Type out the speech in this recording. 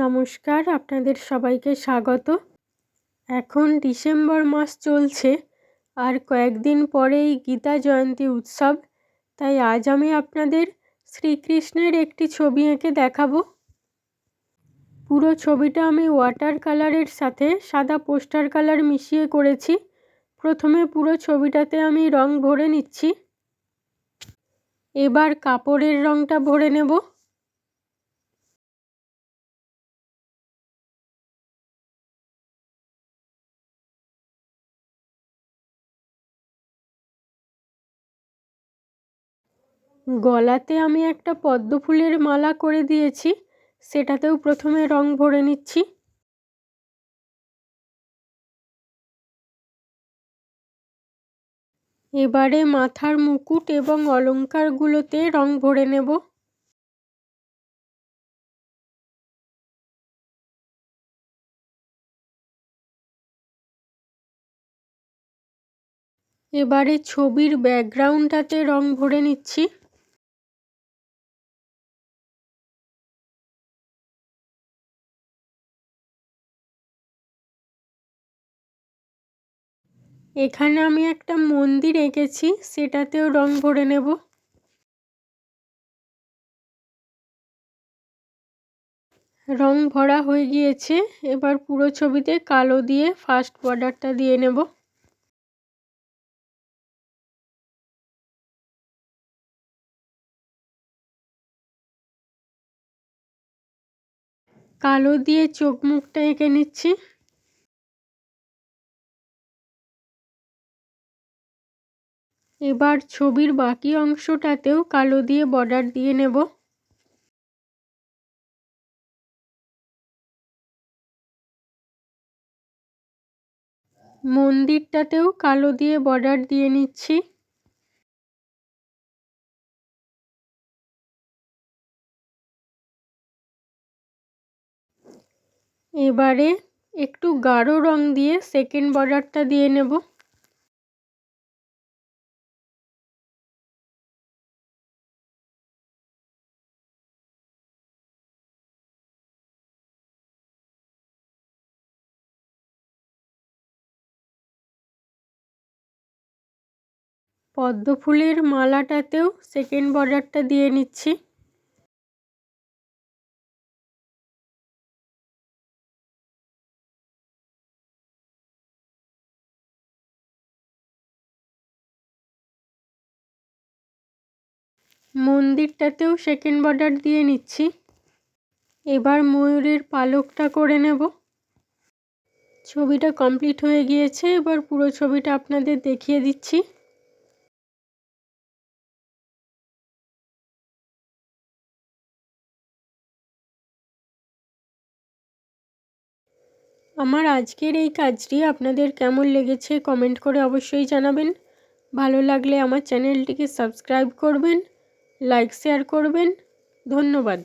নমস্কার, আপনাদের সবাইকে স্বাগত। এখন ডিসেম্বর মাস চলছে, আর কয়েকদিন পরেই গীতা জয়ন্তী উৎসব। তাই আজ আমি আপনাদের শ্রীকৃষ্ণের একটি ছবি এঁকে দেখাবো। পুরো ছবিটা আমি ওয়াটার কালারের সাথে সাদা পোস্টার কালার মিশিয়ে করেছি। প্রথমে পুরো ছবিটাতে আমি রং ভরে নিচ্ছি। এবার কাপড়ের রংটা ভরে নেব। গলাতে আমি একটা পদ্ম ফুলের মালা করে দিয়েছি, সেটাতেও প্রথমে রং ভরে নিচ্ছি। এবারে মাথার মুকুট এবং অলঙ্কারগুলোতে রং ভরে নেব। এবারে ছবির ব্যাকগ্রাউন্ডটাতে রং ভরে নিচ্ছি। এখানে আমি একটা মন্দির এঁকেছি, সেটাতেও রং ভরে নেব। রং ভরা হয়ে গিয়েছে, এবার পুরো ছবিতে কালো দিয়ে ফার্স্ট বর্ডারটা দিয়ে নেব। কালো দিয়ে চোখ মুখটা এঁকে নিচ্ছি। এবার ছবির বাকি অংশটাতেও কালো দিয়ে বর্ডার দিয়ে নেব। মন্দিরটাতেও কালো দিয়ে বর্ডার দিয়ে নিচ্ছি। এবারে একটু গাঢ় রং দিয়ে সেকেন্ড বর্ডারটা দিয়ে নেব। পদ্ম ফুলের মালাটাতেও সেকেন্ড বর্ডারটা দিয়ে নিচ্ছি। মন্দিরটাতেও সেকেন্ড বর্ডার দিয়ে নিচ্ছি। এবার ময়ূরের পালকটা করে নেব। ছবিটা কমপ্লিট হয়ে গিয়েছে, এবার পুরো ছবিটা আপনাদের দেখিয়ে দিচ্ছি। আমার আজকের এই কাজটি আপনাদের কেমন লেগেছে কমেন্ট করে অবশ্যই জানাবেন। ভালো লাগলে আমার চ্যানেলটিকে সাবস্ক্রাইব করবেন, লাইক, শেয়ার করবেন। ধন্যবাদ।